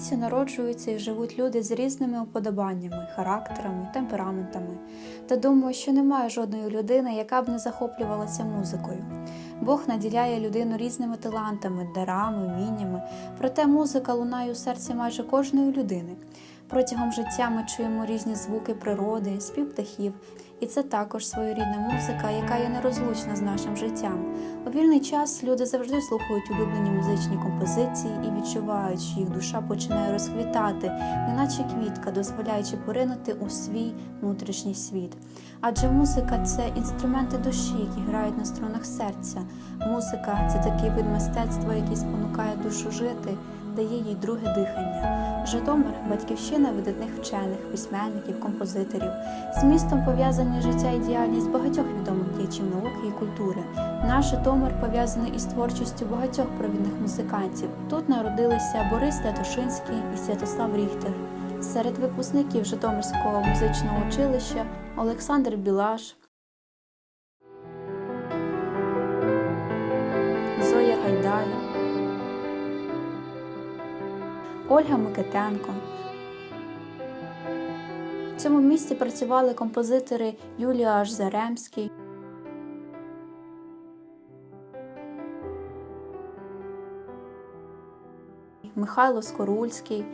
Світі народжуються і живуть люди з різними уподобаннями, характерами, темпераментами. Та думаю, що немає жодної людини, яка б не захоплювалася музикою. Бог наділяє людину різними талантами, дарами, вміннями, проте музика лунає у серці майже кожної людини. Протягом життя ми чуємо різні звуки природи, спів птахів, і це також своєрідна музика, яка є нерозлучна з нашим життям. У вільний час люди завжди слухають улюблені музичні композиції і відчувають, що їх душа починає розквітати, неначе квітка, дозволяючи поринути у свій внутрішній світ. Адже музика це інструменти душі, які грають на струнах серця. Музика це такий вид мистецтва, який спонукає душу жити, дає їй друге дихання. Житомир батьківщина видатних вчених, письменників, композиторів. З містом пов'язані життя і діяльність багатьох відомих діячів науки і культури. Наш Житомир пов'язаний із творчістю багатьох провідних музикантів. Тут народилися Борис Лятошинський і Святослав Ріхтер. Серед випускників Житомирського музичного училища Олександр Білаш, Зоя Гайдай, Ольга Микитенко. В цьому місті працювали композитори Юлія Ажзаремський, Михайло Скорульський,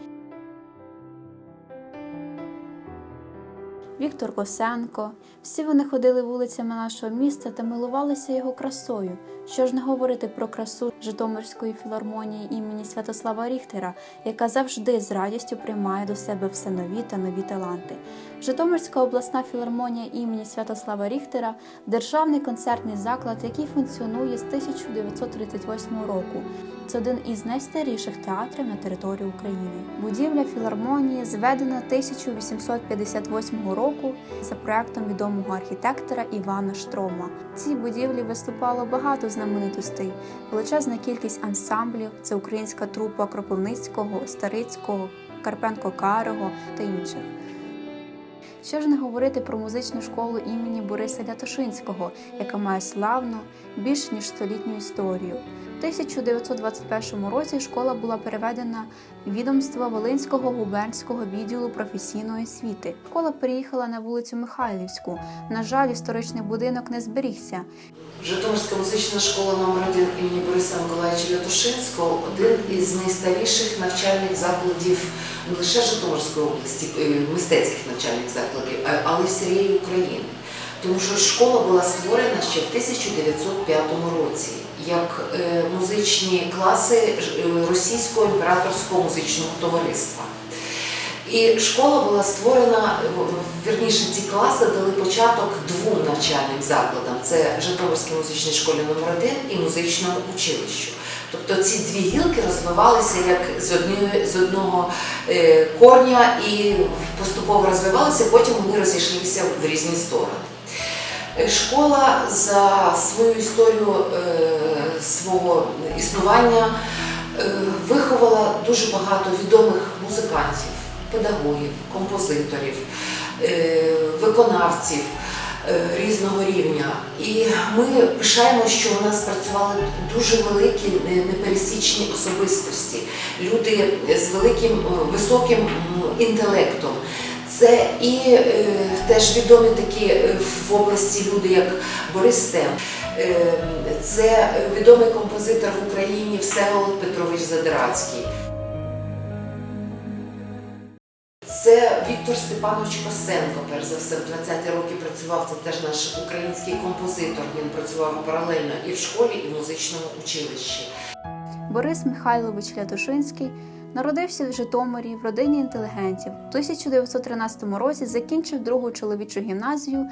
Віктор Косенко. Всі вони ходили вулицями нашого міста та милувалися його красою. Що ж не говорити про красу Житомирської філармонії імені Святослава Ріхтера, яка завжди з радістю приймає до себе все нові та нові таланти. Житомирська обласна філармонія імені Святослава Ріхтера державний концертний заклад, який функціонує з 1938 року. Це один із найстаріших театрів на території України. Будівля філармонії зведена 1858 року за проектом відомого архітектора Івана Штрома. В цій будівлі виступало багато знаменитостей, величезна кількість ансамблів. Це українська трупа Кропивницького, Старицького, Карпенко Карого та інших. Що ж не говорити про музичну школу імені Бориса Лятошинського, яка має славну більш ніж столітню історію. У 1921 році школа була переведена в відомство Волинського губернського відділу професійної освіти. Школа переїхала на вулицю Михайлівську. На жаль, історичний будинок не зберігся. Житомирська музична школа номер 1 імені Бориса Миколаївича Лятушинського один із найстаріших навчальних закладів не лише Житомирської області, е, мистецьких навчальних закладів, але й всієї України. Тому що школа була створена ще в 1905 році як е, музичні класи е, Російського імператорського музичного товариства. І школа була створена, вірніше, ці класи дали початок двом навчальним закладам: це Житомирській музичній школі номер 1 і музичному училищу. Тобто ці дві гілки розвивалися як з однієї з одного е, корня і поступово розвивалися, потім вони розійшлися в різні сторони. Е, Школа за свою історію е, свого існування е, виховала дуже багато відомих музикантів, педагогів, композиторів, е, виконавців е, різного рівня. І ми пишаємо, що у нас працювали дуже великі непересічні особистості, люди з великим високим інтелектом. Це і теж відомі такі в області люди, як Борис Тем. Е, це відомий композитор в Україні Всеволод Петрович Задирацький. Це Віктор Степанович Косенко, перш за все, в 20-ті роки працював. Це теж наш український композитор. Він працював паралельно і в школі, і в музичному училищі. Борис Михайлович Лятошинський народився в Житомирі в родині інтелігентів. У 1913 році закінчив другу чоловічу гімназію.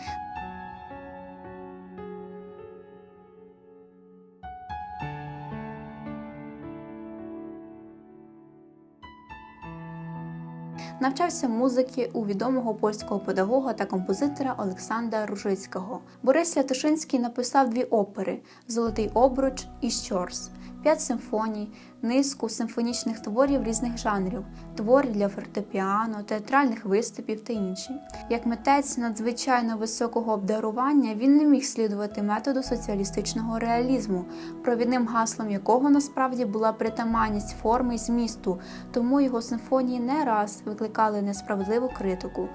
Навчався музики у відомого польського педагога та композитора Олександра Ружицького. Борис Лятошинський написав дві опери Золотий обруч і Щорс. П'ять симфоній, низку симфонічних творів різних жанрів, твори для фортепіано, театральних виступів та інші. Як митець надзвичайно високого обдарування він не міг слідувати методу соціалістичного реалізму, провідним гаслом якого насправді була притаманність форми й змісту, тому його симфонії не раз викликали несправедливу критику.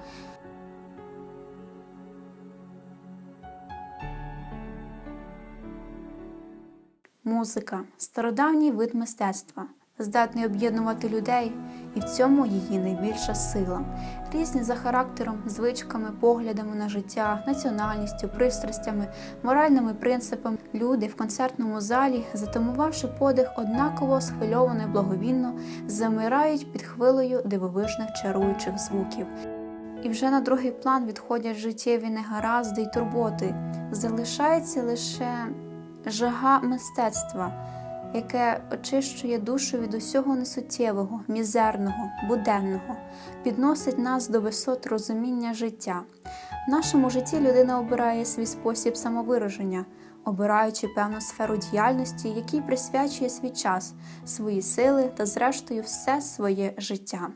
Музика стародавній вид мистецтва, здатний об'єднувати людей, і в цьому її найбільша сила. Різні за характером, звичками, поглядами на життя, національністю, пристрастями, моральними принципами, люди в концертному залі, затамувавши подих, однаково схвильовано і благовінно, замирають під хвилею дивовижних чаруючих звуків. І вже на другий план відходять життєві негаразди й турботи. Залишається лише жага мистецтва, яке очищує душу від усього несуттєвого, мізерного, буденного, підносить нас до висот розуміння життя. В нашому житті людина обирає свій спосіб самовираження, обираючи певну сферу діяльності, якій присвячує свій час, свої сили та, зрештою, все своє життя.